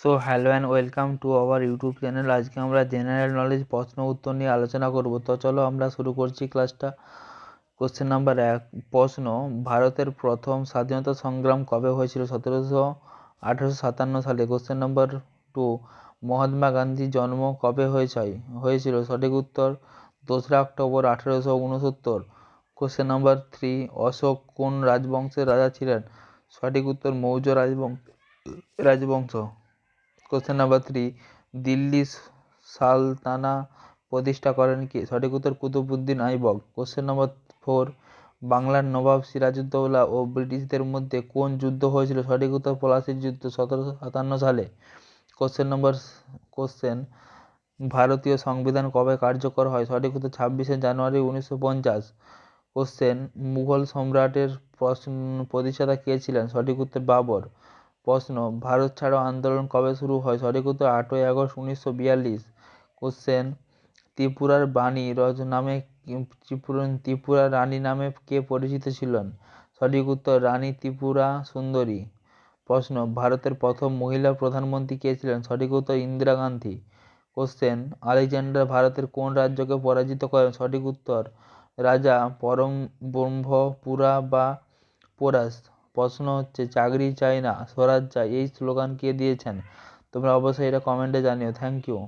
So hello and welcome to our YouTube channel আজকে আমরা general knowledge প্রশ্ন উত্তর নিয়ে আলোচনা করব। তো চলো আমরা শুরু করছি ক্লাসটা কোশ্চেন নাম্বার এক, প্রশ্ন, ভারতের প্রথম স্বাধীনতা সংগ্রাম কবে হয়েছিল? সতেরোশো আঠেরোশো সাতান্ন সালে। কোশ্চেন নাম্বার টু মহাত্মা গান্ধীর জন্ম কবে হয়েছে? হয়েছিল সঠিক উত্তর দোসরা অক্টোবর আঠেরোশো উনসত্তর। কোশ্চেন নাম্বার থ্রি অশোক কোন রাজবংশের রাজা ছিলেন? সঠিক উত্তর মৌর্য রাজবংশ রাজবংশ। কোশ্চেন নাম্বার থ্রি দিল্লি সালতানা প্রতিষ্ঠা করেন কে? সঠিক উত্তর Qutubuddin Aibak. Question number four, বাংলার নবাব সিরাজউদ্দৌলা ও ব্রিটিশদের মধ্যে কোন যুদ্ধ হয়েছিল? সঠিক উত্তর পলাশির যুদ্ধ সতেরোশো সাতান্ন সালে। কোশ্চেন নম্বর কোশ্চেন, ভারতীয় সংবিধান কবে কার্যকর হয়? সঠিক উত্তর ছাব্বিশে জানুয়ারি উনিশশো পঞ্চাশ। কোশ্চেন, মুঘল সম্রাটের প্রশ্ন, প্রতিষ্ঠাতা কে ছিলেন? সঠিক উত্তর বাবর। প্রশ্ন, ভারত ছাড়ো আন্দোলন কবে শুরু হয়? সঠিক উত্তর, আটই আগস্ট উনিশশো বিয়াল্লিশ। কোশ্চেন ত্রিপুরার বাণী রজ নামে ত্রিপুরা রানী নামে কে পরিচিত ছিলেন? সঠিক উত্তর, রানী ত্রিপুরা সুন্দরী। প্রশ্ন, ভারতের প্রথম মহিলা প্রধানমন্ত্রী কে ছিলেন? সঠিক উত্তর, ইন্দিরা গান্ধী। কোশ্চেন আলেকজান্ডার ভারতের কোন রাজ্যকে পরাজিত করেন? সঠিক উত্তর, রাজা পরম ব্রহ্মপুরা বা পোরাস। প্রশ্ন হচ্ছে, চাকরি চাই না, স্বরাজ চাই। এই স্লোগান কে দিয়েছেন? তোমরা অবশ্যই এটা কমেন্টে জানিও। Thank you